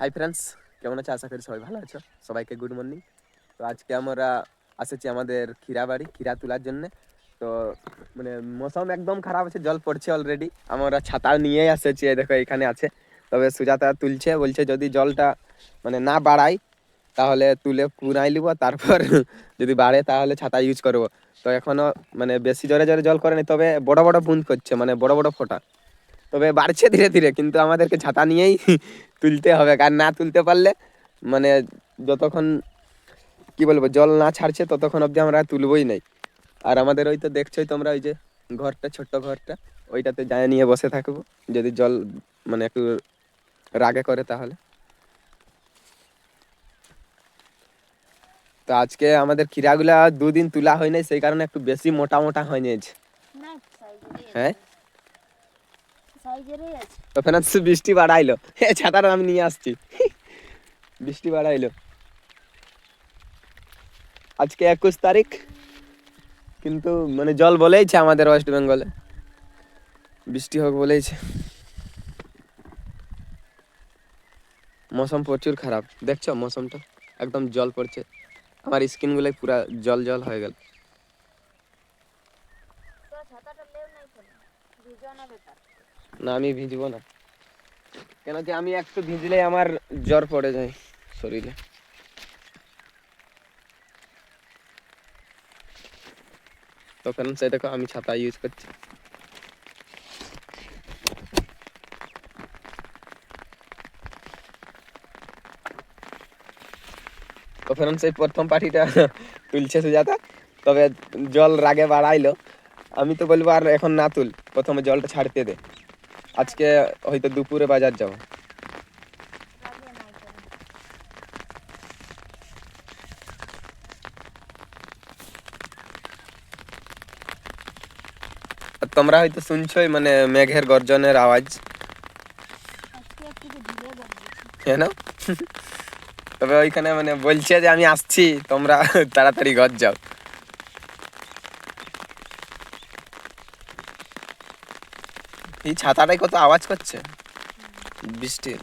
Hi friends কেমন আছো? আশা করি সবাই ভালো আছো। সবাইকে গুড মর্নিং তো আজকে আমরা এসেছি আমাদের ক্ষীরা বাড়ি, ক্ষীরা তোলার জন্য। তো মানে মৌসুম একদম খারাপ আছে, জল পড়ছে অলরেডি আমরা ছাতা নিয়েই এসেছি দেখো এখানে আছে। তবে সুজাতা তুলছে, বলছে যদি জলটা মানে না বাড়াই, তাহলে তুলে কুড়াই নিব, তারপর যদি বাড়ে তাহলে ছাতা ইউজ করব। তো এখনও মানে বেশি জোরে জোরে জল করেনি, তবে বড় বড় বুঁদ করছে মানে বড় বড় ফোঁটা। তবে বাড়ছে ধীরে ধীরে, কিন্তু আমাদেরকে ছাতা নিয়েই তুলতে হবে আর না তুলতে পারলে মানে যতক্ষণ কি বলব জল না ছাড়ছে ততক্ষণ অবধি আমরা তুলবই নাই। আর আমাদের ওই তো দেখছোই তোমরা ওই যে ঘরটা ছোট্ট ঘরটা ওইটাতে যায় নিয়ে বসে থাকব। যদি জল মানে একটু রাগে করে তাহলে। তো আজকে আমাদের খিরাগুলা দুদিন তোলা হয় নাই সেই কারণে একটু বেশি মোটা মোটা হয়ে নিয়েছে হ্যাঁ? তো বৃষ্টি বাড়াইলো। ছাতাটা আমি নিয়ে আসছি। বৃষ্টি বাড়াইলো। আজকে একুশ তারিখ, কিন্তু মানে জল বলেইছে আমাদের ওয়েস্ট বেঙ্গলে। বৃষ্টি হোক বলেইছে। মৌসম প্রচুর খারাপ। দেখছ মৌসমটা? একদম জল পড়ছে। আমার স্কিন গুলাই পুরা জল জল হয়ে গেল। ছাতাটা বেকার। না, আমি ভিজবো না। কেন কি আমি একটু ভিজলে আমার জ্বর পড়ে যায় শরীরে। তখন সে দেখো, আমি ছাতা ইউজ করছি। তো ফেরন সেই প্রথম পার্টিটা তুলছে সুজাতা, তবে জল রাগে বাড়াইলো। আমি তো বলব আর এখন না তুল, প্রথমে জলটা ছাড়তে দে। আজকে হয়তো দুপুরে বাজার যাব। তোমরা হয়তো শুনছোই মানে মেঘের গর্জনের আওয়াজ। কেন? তবে ওইখানে মানে বলছে যে আমি আসছি, তোমরা তাড়াতাড়ি ঘর যাও। এই ছাতাটাই কত আওয়াজ করছে? বৃষ্টির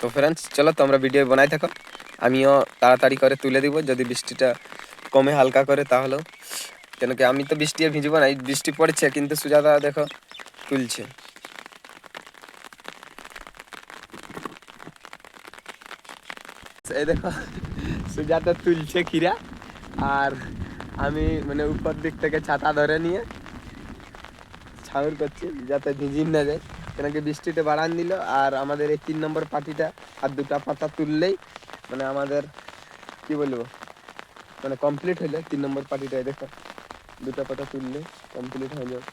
তো ফ্রেন্ডস চলো তোমরা ভিডিও বানাই থাকো। আমিও তাড়াতাড়ি করে তুলে দিব, যদি বৃষ্টিটা কমে হালকা করে তাহলেও। কেন কি, আমি তো বৃষ্টি ভিজবো না, এই বৃষ্টি পড়ছে, কিন্তু সুজাতা দেখো, তুলছে। এই দেখো, সুজাতা তুলছে খিরা আর আমি মানে উপর দিক থেকে ছাতা ধরে নিয়ে ছাউর করছি, যাতে ভিজিন না যায়। কেন কি বৃষ্টিটা বাড়ান দিল, আর আমাদের এই তিন নম্বর পাটিটা আর দুটা পাতা তুললেই মানে আমাদের, কি বলব মানে কমপ্লিট হইলে তিন নম্বর পার্টিটা দেখো। দুটা পাতা তুললে কমপ্লিট হয়ে যাবে।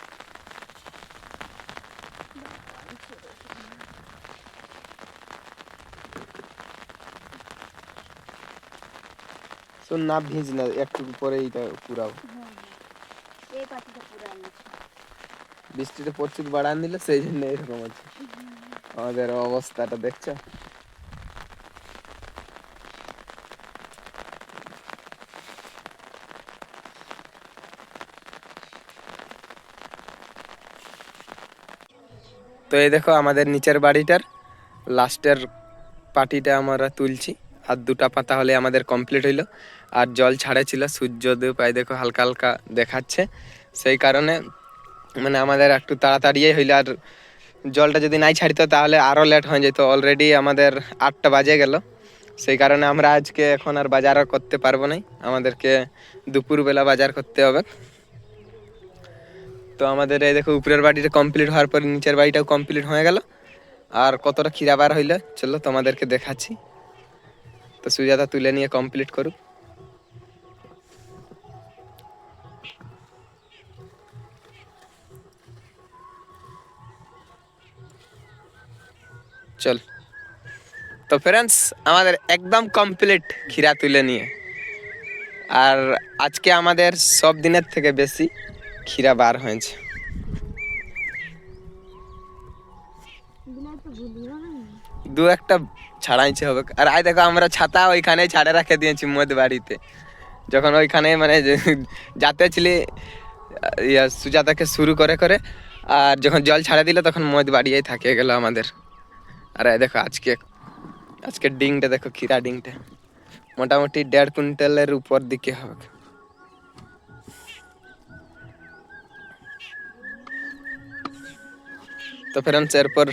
শোন না ভিজ না একটু পরে এটা পুরাও। এই আনছে। বৃষ্টিটা প্রচুর বাড়ান দিলে সেই জন্য এরকম আছে। আমাদের অবস্থাটা দেখছ? তো এই দেখো আমাদের নিচের বাড়িটার লাস্টের পাটিটা আমরা তুলছি। আর দুটা পাতা হলে আমাদের কমপ্লিট হইল। আর জল ছাড়েছিল, সূর্যোদয় পাই দেখো হালকা হালকা দেখাচ্ছে। সেই কারণে মানে আমাদের একটু তাড়াতাড়ি হইল। আর জলটা যদি নাই ছাড়িত তাহলে আরও লেট হয়ে যেত। অলরেডি আমাদের আটটা বাজে গেল। সেই কারণে আমরা আজকে এখন আর বাজার আর করতে পারব না আমাদেরকে দুপুরবেলা বাজার করতে হবে। তো আমাদের এই দেখো উপরের বাড়িটা কমপ্লিট হওয়ার পর নিচের বাড়িটাও কমপ্লিট হয়ে গেল। আর কতটা খিরাবার হইল, চলো তোমাদেরকে দেখাচ্ছি। তো সুজাতা তুলে নিয়ে কমপ্লিট করুক। চল। তো ফ্রেন্ডস আমাদের একদম কমপ্লিট খিরা তুলে নিয়ে। আর আজকে আমাদের সব দিনের থেকে বেশি খিরা বার হয়েছে। দু একটা ছাড়াইছে হবে। আর আই দেখো, আমরা ছাতা ওইখানে ছাড়ে রাখে দিয়েছি মদ বাড়িতে। যখন ওইখানে মানে যাতে ছিলি সুজাতাকে শুরু করে করে, আর যখন জল ছাড়া দিলে, তখন মদ বাড়িয়েই থাকে গেল আমাদের। আর দেখো, আজকে আজকে ডিংটা দেখো খিরা ডিংটা। মোটামুটি দেড় কুইন্টালের উপর দিকে হবে। তো ফ্রেন্ডস এরপর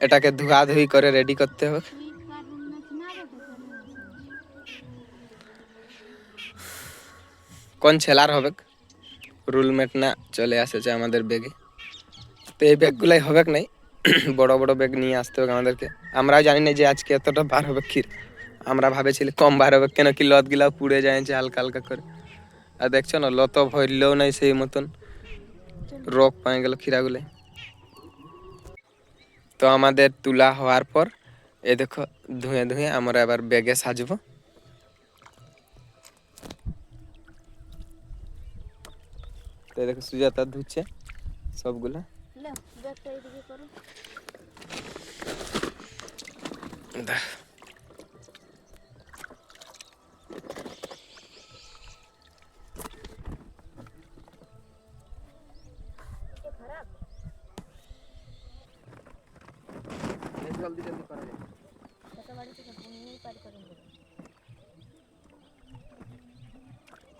এটাকে ধোয়া ধুই করে রেডি করতে হবে। কোন ছেলার হবে রুলমেট না চলে আসেছে আমাদের ব্যাগে তো এই ব্যাগগুলাই হবে নাই? বড় বড় ব্যাগ নিয়ে আসতে হবে আমাদেরকে। আমরাও জানি না যে আজকে এতটা বার হবে ক্ষীর আমরা ভাবেছিলি কম বার হবে কেন কি লত গিলা পুড়ে যাচ্ছে হালকা হালকা করে। আর দেখছ না, লত ভরলেও নাই সেই মতন। রোগ পায়ে গেল ক্ষীরাগুলো তো আমাদের তুলা হওয়ার পর এ দেখো, ধুয়ে ধুয়ে আমরা এবার ব্যাগে সাজবো। তো এই দেখো সুজাতা ধুচ্ছে সবগুলা। জলদি জলদি করা যায় ছোট বাড়ি থেকে পুনিয়ে পার করে দেবে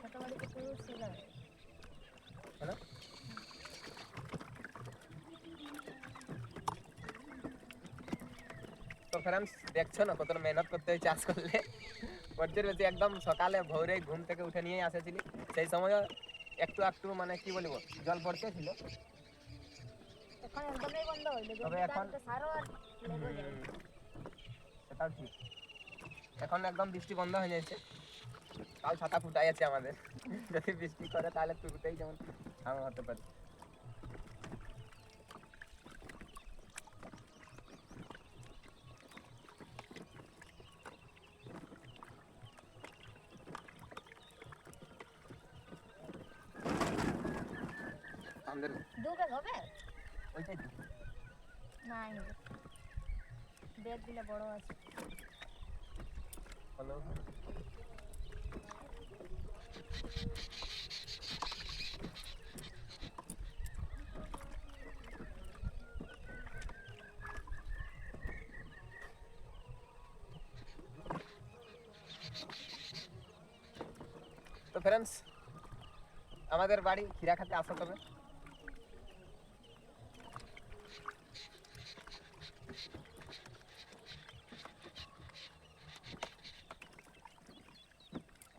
ছোট বাড়িতে পুরো সেরা হ্যালো তো ফ্রেন্ডস দেখছ না কত মেহনত করতে হয় চাষ করলে? পর্যের বেশি একদম সকালে ভোরে ঘুম থেকে উঠে নিয়ে আসেছিলি। সেই সময় একটু একটু মানে কি বলব, জল পড়তে ছিল এখন এখন- একদম বৃষ্টি বন্ধ হয়ে যাচ্ছে। কাল ছাতা ফুটাই আছে আমাদের। যদি বৃষ্টি করে তাহলে টুকুতেই যেমন আমি হতে পারি। আমাদের দু ব্যাগ হবে? ওইটাই তো। না ব্যাগগুলো বড় আছে। হলো তো ফ্রেন্ডস আমাদের বাড়ি খিরা খাতে আসো তবে।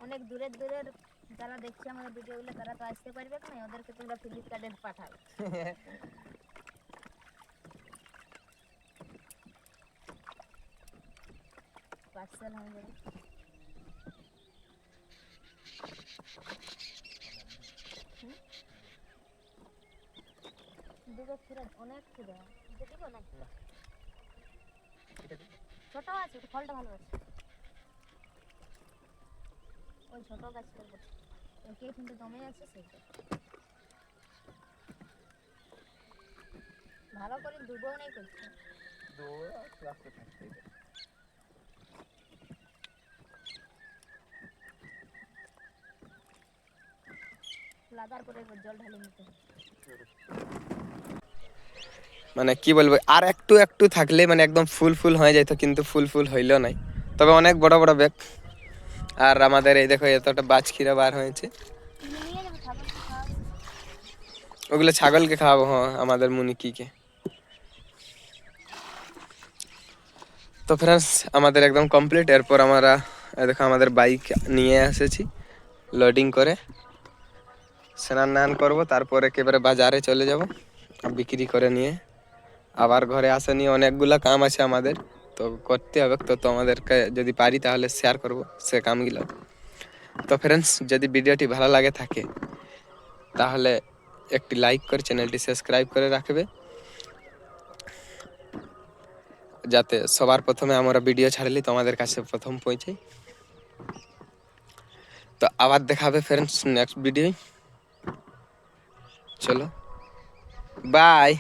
অনেক দূরের দূরের যারা দেখছে আমাদের ভিডিওগুলো তারা তো আসতে পারবে না ওদেরকে তোমরা ফ্লিপকার্টে পাঠাও। পার্সেল হয়ে যাবে দুটো ছিঁড়ে অনেক ছিঁড়ে। দেখিব না ছোট আছে ফলটা ভালো আছে। ওই ছোট গাছ করব একে কিন্তু দমে আছে সেইটা ভালো করে ডুবও নেই করছে মানে কি বলব, আর একটু একটু থাকলে মানে একদম ফুল ফুল হয়ে যেত, কিন্তু ফুল ফুল হইল নাই। তবে অনেক বড় বড় ব্যাগ। আর আমাদের এই দেখো এতটা বাজখিরা বার হয়েছে। ওগুলো ছাগলকে খাওয়াবো হ্যাঁ আমাদের মুনিকিকে। তো ফ্রেন্ডস আমাদের একদম কমপ্লিট এরপর আমরা দেখো, আমাদের বাইক নিয়ে এসেছি লোডিং করে। স্নান নান করব, তারপর একেবারে বাজারে চলে যাব, বিক্রি করে নিয়ে। আবার ঘরে আসা নিয়ে অনেকগুলা কাম আছে আমাদের। তো করতে হবে। তো তোমাদেরকে যদি পারি তাহলে শেয়ার করব সে কামগুলো। তো ফ্রেন্ডস যদি ভিডিওটি ভালো লাগে থাকে, তাহলে একটি লাইক করে চ্যানেলটি সাবস্ক্রাইব করে রাখবে। যাতে সবার প্রথমে আমরা ভিডিও ছাড়লি তোমাদের কাছে প্রথম পৌঁছাই। তো আবার দেখাবে ফ্রেন্ডস নেক্সট ভিডিও চলো বাই